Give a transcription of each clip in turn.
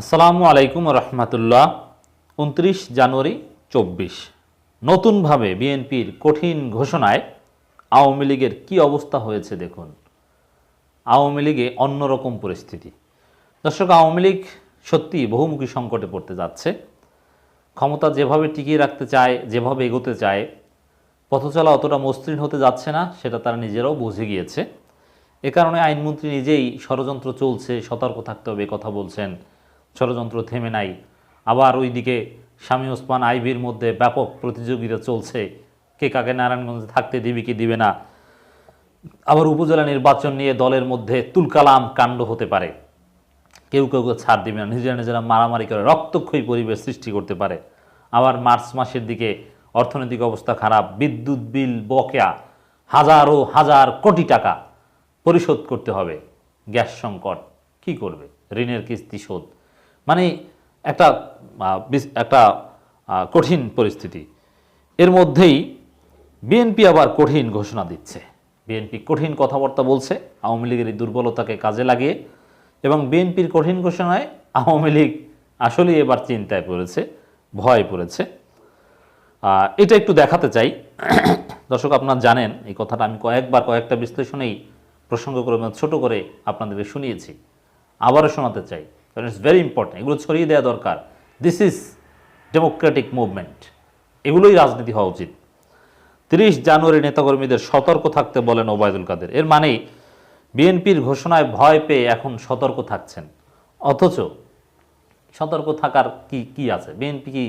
আসসালামু আলাইকুম রহমতুল্লাহ। উনত্রিশ জানুয়ারি চব্বিশ। নতুনভাবে বিএনপির কঠিন ঘোষণায় আওয়ামী লীগের কি অবস্থা হয়েছে দেখুন। আওয়ামী লীগে অন্যরকম পরিস্থিতি। দর্শক, আওয়ামী লীগ সত্যি বহুমুখী সংকটে পড়তে যাচ্ছে। ক্ষমতা যেভাবে টিকিয়ে রাখতে চায়, যেভাবে এগোতে চায়, পথচলা অতটা মসৃণ হতে যাচ্ছে না, সেটা তারা নিজেরাও বুঝে গিয়েছে। এ কারণে আইনমন্ত্রী নিজেই ষড়যন্ত্র চলছে, সতর্ক থাকতে হবে কথা বলছেন ষড়যন্ত্র থেমে নাই। আবার ওইদিকে স্বামী ওসমান আইভির মধ্যে ব্যাপক প্রতিযোগিতা চলছে। কে কাকে নারায়ণগঞ্জে থাকতে দিবি, কি দিবে না। আবার উপজেলা নির্বাচন নিয়ে দলের মধ্যে তুলকালাম কাণ্ড হতে পারে। কেউ কেউ ছাড় দিবে না, নিজেরা নিজেরা মারামারি করে রক্তক্ষয়ী পরিবেশ সৃষ্টি করতে পারে। আবার মার্চ মাসের দিকে অর্থনৈতিক অবস্থা খারাপ, বিদ্যুৎ বিল বকেয়া, হাজারো হাজার কোটি টাকা পরিশোধ করতে হবে। গ্যাস সংকট, কি করবে? ঋণের কিস্তি শোধ। মানে একটা একটা কঠিন পরিস্থিতি। এর মধ্যেই বিএনপি আবার কঠিন ঘোষণা দিচ্ছে। বিএনপি কঠিন কথাবার্তা বলছে, আওয়ামী লীগের এই দুর্বলতাকে কাজে লাগিয়ে এবং বিএনপির কঠিন ঘোষণায় আওয়ামী লীগ আসলেই এবার চিন্তায় পড়েছে, ভয় পড়েছে। এটা একটু দেখাতে চাই। দর্শক, আপনারা জানেন, এই কথাটা আমি কয়েকবার কয়েকটা বিশ্লেষণেই প্রসঙ্গ করে মানে ছোট করে আপনাদেরকে শুনিয়েছি। আবারও শোনাতে চাই। কারণ ইটস ভেরি ইম্পর্টেন্ট এগুলো ছড়িয়ে দেওয়া দরকার। দিস ইজ ডেমোক্রেটিক মুভমেন্ট এগুলোই রাজনীতি হওয়া উচিত। তিরিশ জানুয়ারি নেতাকর্মীদের সতর্ক থাকতে বলেন ওবায়দুল কাদের। এর মানে বিএনপির ঘোষণায় ভয় পেয়ে এখন সতর্ক থাকছেন। অথচ সতর্ক থাকার কি কি আছে? বিএনপি কি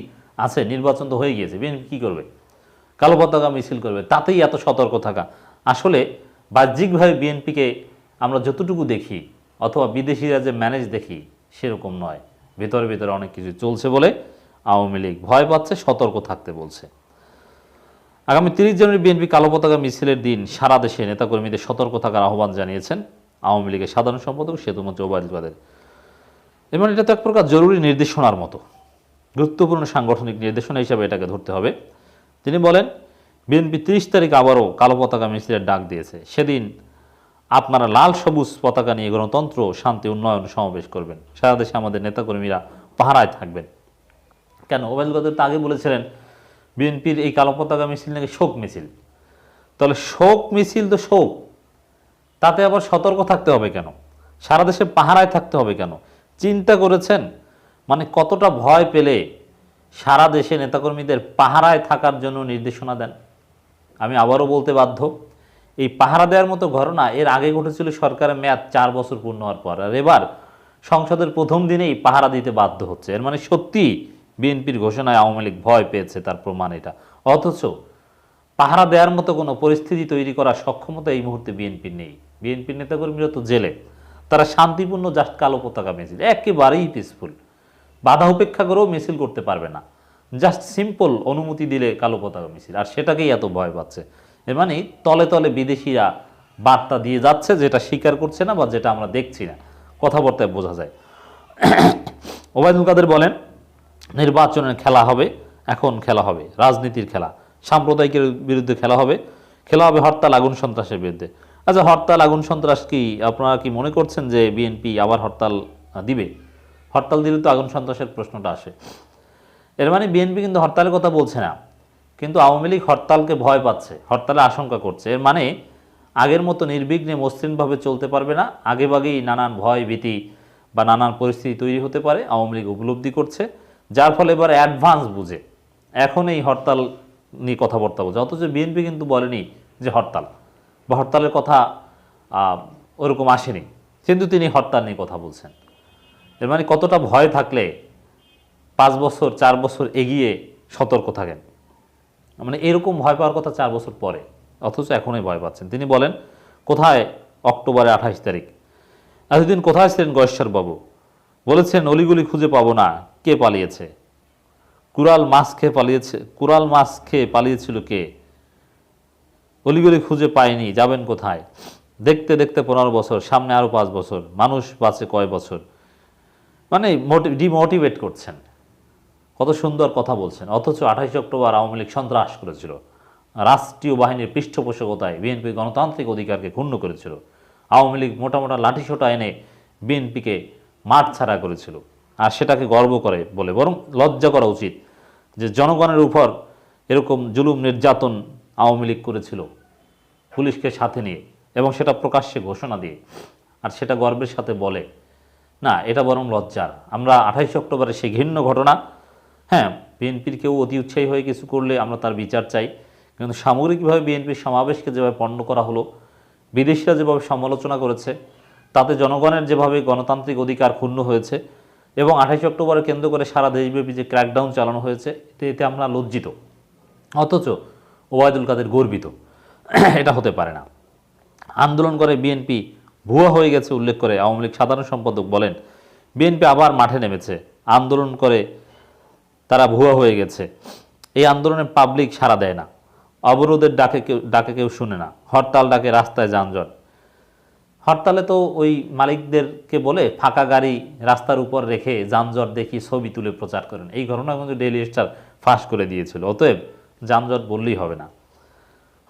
আছে? নির্বাচন তো হয়ে গিয়েছে। বিএনপি কী করবে? কালো পতাকা মিছিল করবে। তাতেই এত সতর্ক থাকা। আসলে বাহ্যিকভাবে বিএনপিকে আমরা যতটুকু দেখি, অথবা বিদেশিরা যে ম্যানেজ দেখি সেরকম নয়। ভেতরে ভেতরে অনেক কিছু চলছে বলে আওয়ামী লীগ ভয় পাচ্ছে, সতর্ক থাকতে বলছে। আগামী তিরিশ জানুয়ারি বিএনপি কালো পতাকা, মিছিলের দিন সারা দেশে নেতাকর্মীদের সতর্ক থাকার আহ্বান জানিয়েছেন আওয়ামী লীগের সাধারণ সম্পাদক সেতুমন্ত্রী ওবায়দুল এবং এটা তো এক প্রকার জরুরি নির্দেশনার মতো। গুরুত্বপূর্ণ সাংগঠনিক নির্দেশনা হিসাবে এটাকে ধরতে হবে। তিনি বলেন, বিএনপি তিরিশ তারিখ আবারও কালো পতাকা, মিছিলের ডাক দিয়েছে। সেদিন আপনারা লাল সবুজ পতাকা নিয়ে গণতন্ত্র, শান্তি, উন্নয়ন সমাবেশ করবেন। সারা দেশে আমাদের নেতাকর্মীরা পাহারায় থাকবেন। কেন? ওবায়দুল কাদের তো আগে বলেছিলেন, বিএনপির এই কালো পতাকা মিছিল নাকি শোক মিছিল। তাহলে শোক মিছিল তো শোক। তাতে আবার সতর্ক থাকতে হবে কেন? সারা দেশে পাহারায় থাকতে হবে কেন? চিন্তা করেছেন? মানে কতটা ভয় পেলে সারা দেশে নেতাকর্মীদের পাহারায় থাকার জন্য নির্দেশনা দেন? আমি আবারও বলতে বাধ্য। এই পাহারা দেওয়ার মতো ঘটনা এর আগে ঘটেছিল সরকারের মেয়াদ চার বছর পূর্ণ হওয়ার পর। আর এবার সংসদের প্রথম দিনেই পাহারা দিতে বাধ্য হচ্ছে। এর মানে সত্যি বিএনপির ঘোষণায় আওয়ামী লীগ ভয় পেয়েছে, তার প্রমাণ এটা। অথচ পাহারা দেওয়ার মতো কোনো পরিস্থিতি তৈরি করার সক্ষমতা এই মুহূর্তে বিএনপির নেই। বিএনপির নেতাকর্মীরা তো জেলে। তারা শান্তিপূর্ণ জাস্ট কালো পতাকা মিছিল, একেবারেই পিসফুল বাধা উপেক্ষা করেও মিছিল করতে পারবে না। জাস্ট সিম্পল অনুমতি দিলে কালো পতাকা মিছিল, আর সেটাকেই এত ভয় পাচ্ছে। এর মানে তলে তলে বিদেশিরা বার্তা দিয়ে যাচ্ছে যেটা স্বীকার করছে না বা যেটা আমরা দেখছি না। কথাবার্তায় বোঝা যায়। ওবায়দুল কাদের বলেন, নির্বাচনের খেলা হবে, এখন খেলা হবে, রাজনীতির খেলা, সাম্প্রদায়িকের বিরুদ্ধে খেলা হবে খেলা হবে হরতাল, আগুন, সন্ত্রাসের বিরুদ্ধে। আচ্ছা হরতাল, আগুন, সন্ত্রাস কি আপনারা কি মনে করছেন যে বিএনপি আবার হরতাল দিবে? হরতাল দিলে তো আগুন, সন্ত্রাসের প্রশ্নটা আসে। এর মানে বিএনপি কিন্তু হরতালের কথা বলছে না। কিন্তু আওয়ামী লীগ হরতালকে ভয় পাচ্ছে হরতালে আশঙ্কা করছে। এর মানে আগের মতো নির্বিঘ্নে মসৃণভাবে চলতে পারবে না, আগেভাগেই নানান ভয় ভীতি বা নানান পরিস্থিতি তৈরি হতে পারে, আওয়ামী লীগ উপলব্ধি করছে, যার ফলে এবার অ্যাডভান্স বুঝে, এখন এই হরতাল নিয়ে কথাবার্তা বলছে অথচ বিএনপি কিন্তু বলেনি যে হরতাল, বা হরতালের কথা ওরকম আসেনি, কিন্তু তিনি হরতাল নিয়ে কথা বলছেন। এর মানে কতটা ভয় থাকলে পাঁচ বছর, চার বছর এগিয়ে সতর্ক থাকেন। মানে এরকম ভয় পাওয়ার কথা চার বছর পরে, অথচ এখনই ভয় পাচ্ছেন। তিনি বলেন, কোথায় অক্টোবরে আঠাশ তারিখ? এতদিন কোথায় ছিলেন গয়েশ্বর বাবু বলেছেন, অলিগুলি খুঁজে পাবো না, কে পালিয়েছে? কুরাল মাছ খেয়ে পালিয়েছে কুরাল মাছ খেয়ে পালিয়েছিল কে? অলিগুলি খুঁজে পায়নি যাবেন কোথায়? দেখতে দেখতে পনেরো বছর, সামনে আরও পাঁচ বছর, মানুষ বাঁচে কয় বছর? মানে ডিমোটিভেট করছেন। কত সুন্দর কথা বলছেন। অথচ আঠাশে অক্টোবর আওয়ামী লীগ সন্ত্রাস করেছিল। রাষ্ট্রীয় বাহিনীর পৃষ্ঠপোষকতায় বিএনপি গণতান্ত্রিক অধিকারকে ক্ষুণ্ণ করেছিল। আওয়ামী লীগ মোটা মোটা লাঠিসোটা এনে বিএনপিকে মাঠ ছাড়া করেছিল। আর সেটাকে গর্ব করে বলে। বরং লজ্জা করা উচিত যে জনগণের উপর এরকম জুলুম নির্যাতন আওয়ামী লীগ করেছিল পুলিশকে সাথে নিয়ে। এবং সেটা প্রকাশ্যে ঘোষণা দিয়ে। আর সেটা গর্বের সাথে বলে। না, এটা বরং লজ্জার। আমরা আঠাইশে অক্টোবরে সেই ঘৃণ্য ঘটনা হ্যাঁ বিএনপির কেউ অতি উৎসাহী হয়ে কিছু করলে আমরা তার বিচার চাই। কিন্তু সামগ্রিকভাবে বিএনপির সমাবেশকে যেভাবে পণ্য করা হলো, বিদেশিরা যেভাবে সমালোচনা করেছে, তাতে জনগণের যেভাবে গণতান্ত্রিক অধিকার ক্ষুণ্ণ হয়েছে এবং আঠাইশে অক্টোবরে কেন্দ্র করে সারা দেশব্যাপী যে ক্র্যাকডাউন চালানো হয়েছে, এতে এতে আমরা লজ্জিত। অথচ ওবায়দুল কাদের গর্বিত। এটা হতে পারে না। আন্দোলন করে বিএনপি ভুয়া হয়ে গেছে, উল্লেখ করে আওয়ামী লীগ সাধারণ সম্পাদক বলেন, বিএনপি আবার মাঠে নেমেছে। আন্দোলন করে তারা ভুয়া হয়ে গেছে। এই আন্দোলনে পাবলিক সাড়া দেয় না। অবরোধের ডাকে কেউ ডাকে কেউ শুনে না। হরতাল ডাকে রাস্তায় যানজট। হরতালে তো ওই মালিকদেরকে বলে ফাঁকা গাড়ি রাস্তার উপর রেখে যানজট দেখি ছবি তুলে প্রচার করেন। এই ঘটনা কিন্তু ডেইলি স্টার ফাঁস করে দিয়েছিল। অতএব যানজট বললেই হবে না।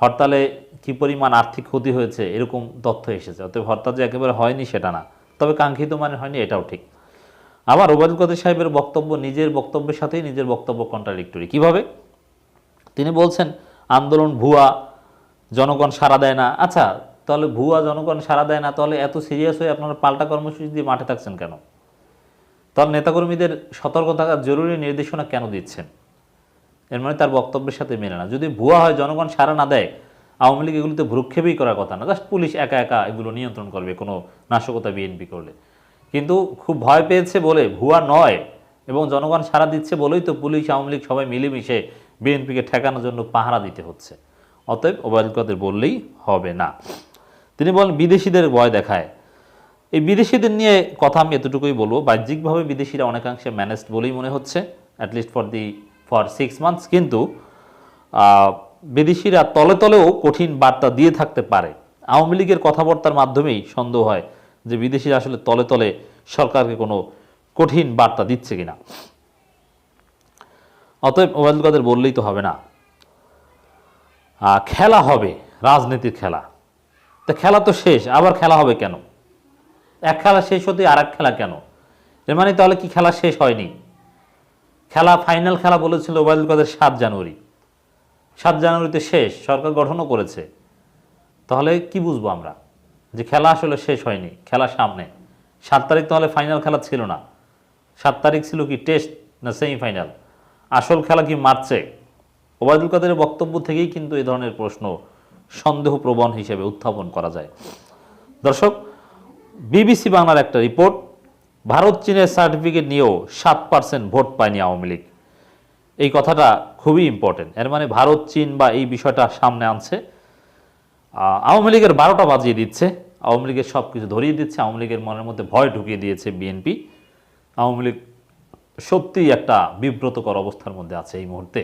হরতালে কি পরিমাণ আর্থিক ক্ষতি হয়েছে এরকম তথ্য এসেছে। অতএব হরতাল যে একেবারে হয়নি সেটা না। তবে কাঙ্ক্ষিত মানে হয়নি, এটাও ঠিক। আবার ওবায়দুল কাদের সাহেবের বক্তব্য, নিজের বক্তব্যের সাথেই নিজের বক্তব্য কন্ট্রাডিক্টরি কীভাবে? তিনি বলছেন, আন্দোলন ভুয়া, জনগণ সাড়া দেয় না। আচ্ছা তাহলে ভুয়া জনগণ সাড়া দেয় না, তাহলে এত সিরিয়াস হয়ে আপনারা পাল্টা কর্মসূচি দিয়ে মাঠে থাকছেন কেন? তাহলে নেতাকর্মীদের সতর্ক থাকার জরুরি নির্দেশনা কেন দিচ্ছেন? এর মানে তার বক্তব্যের সাথে মেলে না। যদি ভুয়া হয়, জনগণ সাড়া না দেয়, আওয়ামী লীগ এগুলোতে ভ্রুক্ষেপই করার কথা না। জাস্ট পুলিশ একা একা এগুলো নিয়ন্ত্রণ করবে কোনো নাশকতা বিএনপি করলে। কিন্তু খুব ভয় পেয়েছে বলে ভুয়া নয় এবং জনগণ সাড়া দিচ্ছে বলেই তো পুলিশ, আওয়ামী লীগ সবাই মিলেমিশে বিএনপিকে ঠেকানোর জন্য পাহারা দিতে হচ্ছে। অতএব ওবায়দুল কাদের বললেই হবে না। তিনি বলেন, বিদেশিদের ভয় দেখায়। এই বিদেশিদের নিয়ে কথা আমি এতটুকুই বলব, বাহ্যিকভাবে বিদেশিরা অনেকাংশে ম্যানেজড বলেই মনে হচ্ছে at least for the for six months কিন্তু বিদেশিরা তলে তলেও কঠিন বার্তা দিয়ে থাকতে পারে। আওয়ামী লীগের কথাবার্তার মাধ্যমেই সন্দেহ হয়। যে বিদেশিরা আসলে তলে তলে সরকারকে কোনো কঠিন বার্তা দিচ্ছে কিনা। অতএব ওবায়দুল কাদের বললেই তো হবে না। খেলা হবে, রাজনীতির খেলা। তা খেলা তো শেষ, আবার খেলা হবে কেন? এক খেলা শেষ হতে আর এক খেলা কেন? এর মানে তাহলে কি খেলা শেষ হয়নি? খেলা, ফাইনাল খেলা বলেছিল ওবায়দুল কাদের সাত জানুয়ারি। সাত জানুয়ারিতে শেষ, সরকার গঠনও করেছে। তাহলে কি বুঝব আমরা? যে খেলা আসলে শেষ হয়নি, খেলা সামনে। সাত তারিখ তাহলে ফাইনাল খেলা ছিল না। সাত তারিখ ছিল কি টেস্ট না সেমিফাইনাল আসল খেলা কি মারছে? ওবায়দুল কাদের বক্তব্য থেকেই কিন্তু এই ধরনের প্রশ্ন সন্দেহ প্রবণ হিসেবে উত্থাপন করা যায়। দর্শক, বিবিসি বাংলার একটা রিপোর্ট ভারত চীনের সার্টিফিকেট নিয়েও সাত পার্সেন্ট ভোট পায়নি আওয়ামী লীগ। এই কথাটা খুবই ইম্পর্টেন্ট এর মানে ভারত, চীন বা এই বিষয়টা সামনে আনছে। আওয়ামী লীগের বারোটা বাজিয়ে দিচ্ছে। আওয়ামী লীগের সব কিছু ধরিয়ে দিচ্ছে। আওয়ামী লীগের মনের মধ্যে ভয় ঢুকিয়ে দিয়েছে বিএনপি আওয়ামী লীগ সত্যিই একটা বিব্রতকর অবস্থার মধ্যে আছে এই মুহূর্তে।